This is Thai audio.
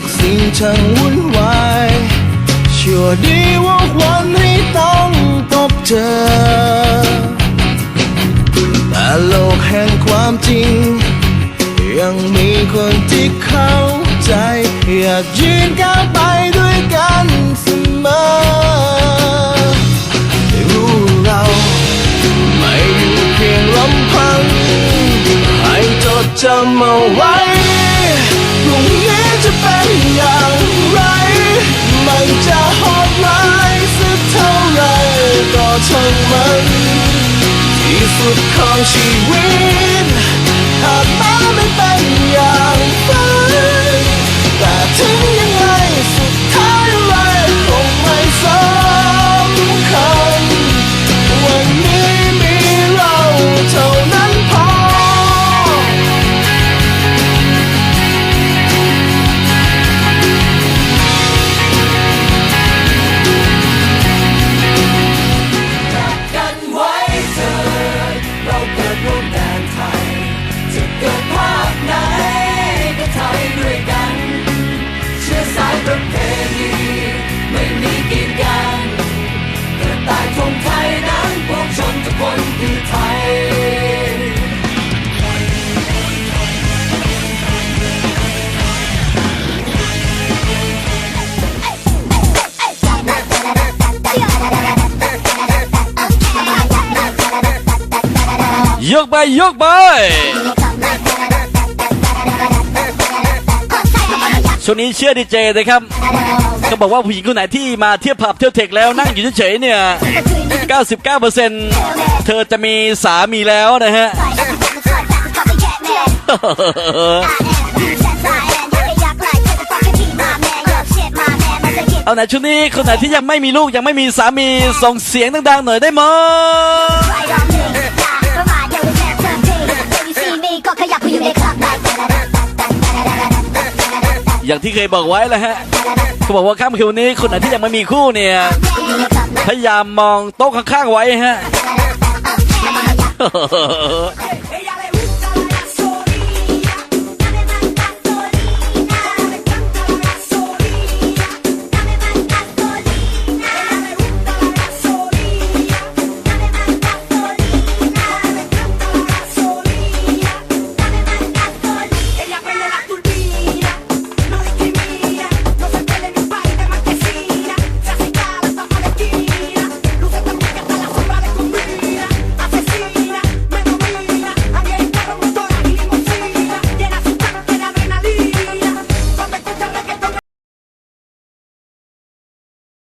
กสิ่งช่างวุ่นวายชั่วดีว่าวันให้ต้องพบเจอ แต่โลกแห่งความจริง ยังมีคนที่เข้าใจ อยากยืนก้าวไปด้วยกันเสมอรู้เราไม่อยู่เพียงลำพัง ให้จดจำเอาไว้พรุ่งนี้จะเป็น ช่างมันที่สุดของชีวิต ยกไปยกไป ช่วงนี้เชื่อดีเจนะครับ ก็บอกว่าผู้หญิงคนไหนที่มาเที่ยวผับเที่ยวเทคแล้วนั่งอยู่เฉยๆเนี่ย 99%เธอจะมีสามีแล้วนะฮะ เอาไหนช่วงนี้คนไหนที่ยังไม่มีลูกยังไม่มีสามีส่งเสียงดังๆหน่อยได้มั้ย อย่างที่เคยบอกไว้แล้วฮะเขาบอกว่าค่ำคืนวันนี้คนไหนที่ยังไม่มีคู่เนี่ย พยายามมองโต๊ะข้างๆไว้ฮะ